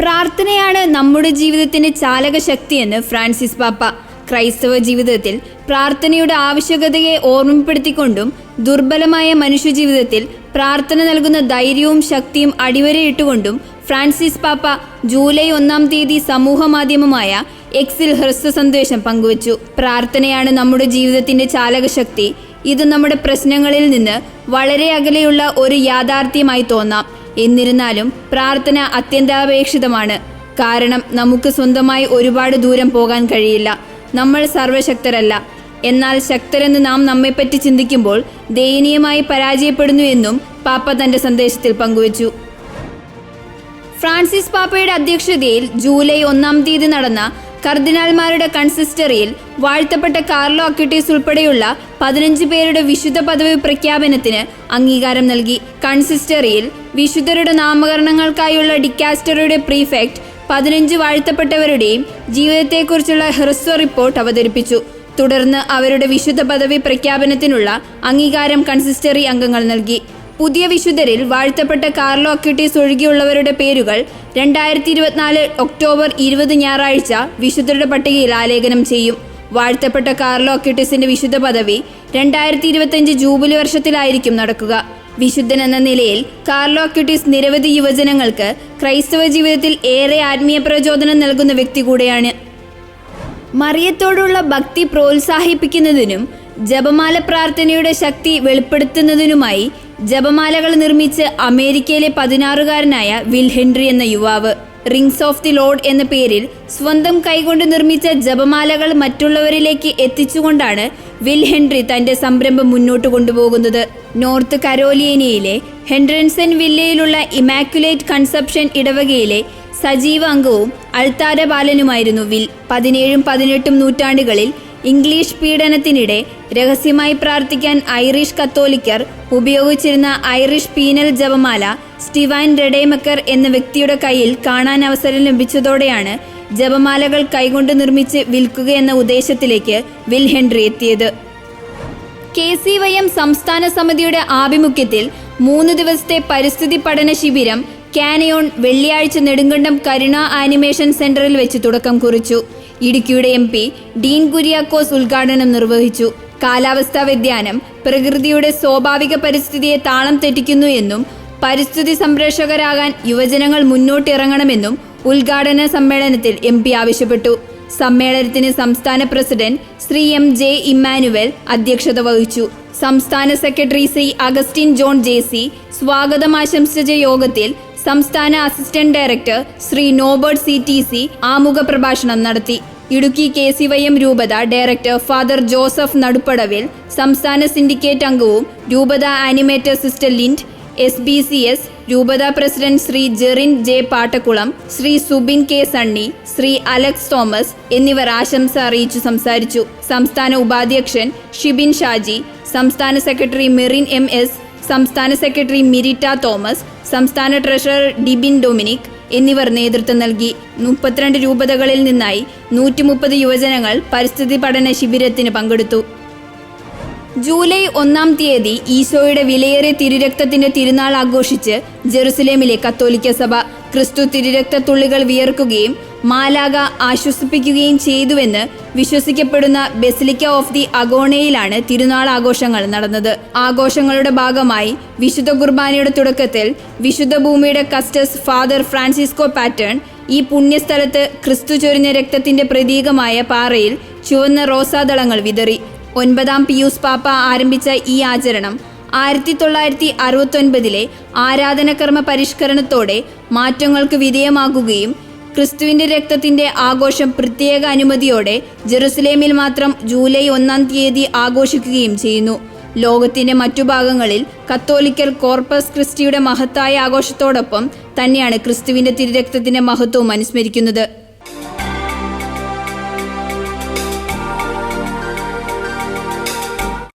പ്രാർത്ഥനയാണ് നമ്മുടെ ജീവിതത്തിന്റെ ചാലകശക്തിയെന്ന് ഫ്രാൻസിസ് പാപ്പ ക്രൈസ്തവ ജീവിതത്തിൽ പ്രാർത്ഥനയുടെ ആവശ്യകതയെ ഓർമ്മപ്പെടുത്തിക്കൊണ്ടും ദുർബലമായ മനുഷ്യജീവിതത്തിൽ പ്രാർത്ഥന നൽകുന്ന ധൈര്യവും ശക്തിയും അടിവരയിട്ടുകൊണ്ടും ഫ്രാൻസിസ് പാപ്പ ജൂലൈ ഒന്നാം തീയതി സമൂഹ മാധ്യമമായ എക്സിൽ ഹ്രസ്വ സന്ദേശം പങ്കുവച്ചു. പ്രാർത്ഥനയാണ് നമ്മുടെ ജീവിതത്തിന്റെ ചാലകശക്തി. ഇത് നമ്മുടെ പ്രശ്നങ്ങളിൽ നിന്ന് വളരെ അകലെയുള്ള ഒരു യാഥാർത്ഥ്യമായി തോന്നാം. എന്നിരുന്നാലും പ്രാർത്ഥന അത്യന്താപേക്ഷിതമാണ്. കാരണം നമുക്ക് സ്വന്തമായി ഒരുപാട് ദൂരം പോകാൻ കഴിയില്ല. നമ്മൾ സർവശക്തരല്ല. എന്നാൽ ശക്തരെന്ന് നാം നമ്മെപ്പറ്റി ചിന്തിക്കുമ്പോൾ ദയനീയമായി പരാജയപ്പെടുന്നു എന്നും പാപ്പ തന്റെ സന്ദേശത്തിൽ പങ്കുവച്ചു. ഫ്രാൻസിസ് പാപ്പയുടെ അധ്യക്ഷതയിൽ ജൂലൈ ഒന്നാം തീയതി നടന്ന കർദിനാൾമാരുടെ കൺസിസ്റ്ററിയിൽ വാഴ്ത്തപ്പെട്ട കാർലോ അക്യൂട്ടീസ് ഉൾപ്പെടെയുള്ള പതിനഞ്ച് പേരുടെ വിശുദ്ധ പദവി പ്രഖ്യാപനത്തിന് അംഗീകാരം നൽകി. കൺസിസ്റ്ററിയിൽ വിശുദ്ധരുടെ നാമകരണങ്ങൾക്കായുള്ള ഡിക്കാസ്റ്ററുടെ പ്രീഫെക്ട് പതിനഞ്ച് വാഴ്ത്തപ്പെട്ടവരുടെയും ജീവിതത്തെക്കുറിച്ചുള്ള ഹ്രസ്വ റിപ്പോർട്ട് അവതരിപ്പിച്ചു. തുടർന്ന് അവരുടെ വിശുദ്ധ പദവി പ്രഖ്യാപനത്തിനുള്ള അംഗീകാരം കൺസിസ്റ്ററി അംഗങ്ങൾ നൽകി. പുതിയ വിശുദ്ധരിൽ വാഴ്ത്തപ്പെട്ട കാർലോ അക്യൂട്ടീസ് ഒഴികെയുള്ളവരുടെ പേരുകൾ രണ്ടായിരത്തി ഇരുപത്തിനാല് ഒക്ടോബർ ഇരുപത് ഞായറാഴ്ച വിശുദ്ധരുടെ പട്ടികയിൽ ആലേഖനം ചെയ്യും. വാഴ്ത്തപ്പെട്ട കാർലോ അക്യൂട്ടീസിന്റെ വിശുദ്ധ പദവി രണ്ടായിരത്തി ഇരുപത്തിയഞ്ച് ജൂബിലി വർഷത്തിലായിരിക്കും നടക്കുക. വിശുദ്ധൻ എന്ന നിലയിൽ കാർലോ അക്യൂട്ടീസ് നിരവധി യുവജനങ്ങൾക്ക് ക്രൈസ്തവ ജീവിതത്തിൽ ഏറെ ആത്മീയ പ്രചോദനം നൽകുന്ന വ്യക്തി കൂടെയാണ്. മറിയത്തോടുള്ള ഭക്തി പ്രോത്സാഹിപ്പിക്കുന്നതിനും ജപമാല പ്രാർത്ഥനയുടെ ശക്തി വെളിപ്പെടുത്തുന്നതിനുമായി ജപമാലകൾ നിർമ്മിച്ച് അമേരിക്കയിലെ പതിനാറുകാരനായ വിൽ ഹെൻറി എന്ന യുവാവ്. റിങ്സ് ഓഫ് ദി ലോഡ് എന്ന പേരിൽ സ്വന്തം കൈകൊണ്ട് നിർമ്മിച്ച ജപമാലകൾ മറ്റുള്ളവരിലേക്ക് എത്തിച്ചുകൊണ്ടാണ് വിൽ ഹെൻറി തന്റെ സംരംഭം മുന്നോട്ട് കൊണ്ടുപോകുന്നത്. നോർത്ത് കരോലിയനയിലെ ഹെൻഡ്രൻസൺ വില്ലയിലുള്ള ഇമാക്കുലേറ്റ് കൺസെപ്ഷൻ ഇടവകയിലെ സജീവ അംഗവും അൾത്താര ബാലനുമായിരുന്നു വിൽ. പതിനേഴും പതിനെട്ടും നൂറ്റാണ്ടുകളിൽ ഇംഗ്ലീഷ് പീഡനത്തിനിടെ രഹസ്യമായി പ്രാർത്ഥിക്കാൻ ഐറിഷ് കത്തോലിക്കർ ഉപയോഗിച്ചിരുന്ന ഐറിഷ് പീനൽ ജപമാല സ്റ്റിവാൻ റെഡേമക്കർ എന്ന വ്യക്തിയുടെ കയ്യിൽ കാണാൻ അവസരം ലഭിച്ചതോടെയാണ് ജപമാലകൾ കൈകൊണ്ട് നിർമ്മിച്ച് വിൽക്കുക എന്ന ഉദ്ദേശത്തിലേക്ക് വിൽ ഹെൻറി എത്തിയത്. കെ സി വൈ എം സംസ്ഥാന സമിതിയുടെ ആഭിമുഖ്യത്തിൽ മൂന്ന് ദിവസത്തെ പരിസ്ഥിതി പഠന ശിബിരം കാനയോൺ വെള്ളിയാഴ്ച നെടുങ്കണ്ടം കരുണ ആനിമേഷൻ സെന്ററിൽ വെച്ച് തുടക്കം കുറിച്ചു. ഇടുക്കിയുടെ എം പി ഡീൻ കുര്യാക്കോസ് ഉദ്ഘാടനം നിർവഹിച്ചു. കാലാവസ്ഥാ വ്യതിയാനം പ്രകൃതിയുടെ സ്വാഭാവിക പരിസ്ഥിതിയെ താളം തെറ്റിക്കുന്നു എന്നും പരിസ്ഥിതി സംരക്ഷകരാകാൻ യുവജനങ്ങൾ മുന്നോട്ടിറങ്ങണമെന്നും ഉദ്ഘാടന സമ്മേളനത്തിൽ എം പി ആവശ്യപ്പെട്ടു. സമ്മേളനത്തിന് സംസ്ഥാന president Shri M J Emmanuel അധ്യക്ഷത വഹിച്ചു. സംസ്ഥാന secretary Shri Augustine John J സ്വാഗതം ആശംസിച്ച യോഗത്തിൽ സംസ്ഥാന assistant director Shri Norbert C T C ആമുഖ പ്രഭാഷണം നടത്തി. Idukki K C Y M രൂപത ഡയറക്ടർ ഫാദർ ജോസഫ് നടുപ്പടവിൽ സംസ്ഥാന സിൻഡിക്കേറ്റ് അംഗവും രൂപത animator sister Lind S B C S രൂപത president Shri Jerin J Pattakkulam Shri Subin K Sunny Shri Alex Thomas എന്നിവർ ആശംസ അറിയിച്ചു സംസാരിച്ചു. സംസ്ഥാന ഉപാധ്യക്ഷൻ ഷിബിൻ ഷാജി സംസ്ഥാന സെക്രട്ടറി മെറിൻ എം എസ് സംസ്ഥാന സെക്രട്ടറി മിരിറ്റ തോമസ് സംസ്ഥാന ട്രഷറർ ഡിബിൻ ഡൊമിനിക് എന്നിവർ നേതൃത്വം നൽകി മുപ്പത്തിരണ്ട് രൂപതകളിൽ നിന്നായി നൂറ്റി മുപ്പത് യുവജനങ്ങൾ പരിസ്ഥിതി പഠന ശിബിരത്തിന് പങ്കെടുത്തു. ജൂലൈ ഒന്നാം തീയതി ഈശോയുടെ വിലയേറിയ തിരുരക്തത്തിന്റെ തിരുനാൾ ആഘോഷിച്ച് ജെറുസലേമിലെ കത്തോലിക്ക സഭ ക്രിസ്തു തിരുരക്തത്തുള്ളികൾ വിയർക്കുകയും മാലാക ആശ്വസിപ്പിക്കുകയും ചെയ്തുവെന്ന് വിശ്വസിക്കപ്പെടുന്ന ബെസിലിക്ക ഓഫ് ദി അഗോണയിലാണ് തിരുനാൾ ആഘോഷങ്ങൾ നടന്നത്. ആഘോഷങ്ങളുടെ ഭാഗമായി വിശുദ്ധ കുർബാനയുടെ തുടക്കത്തിൽ വിശുദ്ധ ഭൂമിയുടെ കസ്റ്റസ് ഫാദർ ഫ്രാൻസിസ്കോ പാറ്റേൺ ഈ പുണ്യസ്ഥലത്ത് ക്രിസ്തു ചൊരിഞ്ഞ രക്തത്തിന്റെ പ്രതീകമായ പാറയിൽ ചുവന്ന റോസാദളങ്ങൾ വിതറി. ഒൻപതാം പിയൂസ് പാപ്പ ആരംഭിച്ച ഈ ആചരണം ആയിരത്തി തൊള്ളായിരത്തി അറുപത്തൊൻപതിലെ ആരാധനകർമ്മ പരിഷ്കരണത്തോടെ മാറ്റങ്ങൾക്ക് വിധേയമാകുകയും ക്രിസ്തുവിന്റെ രക്തത്തിന്റെ ആഘോഷം പ്രത്യേക അനുമതിയോടെ ജെറുസലേമിൽ മാത്രം ജൂലൈ ഒന്നാം തീയതി ആഘോഷിക്കുകയും ചെയ്യുന്നു. ലോകത്തിന്റെ മറ്റു ഭാഗങ്ങളിൽ കത്തോലിക്കൽ കോർപ്പസ് ക്രിസ്റ്റിയുടെ മഹത്തായ ആഘോഷത്തോടൊപ്പം തന്നെയാണ് ക്രിസ്തുവിന്റെ തിരുരക്തത്തിന്റെ മഹത്വവും അനുസ്മരിക്കുന്നത്.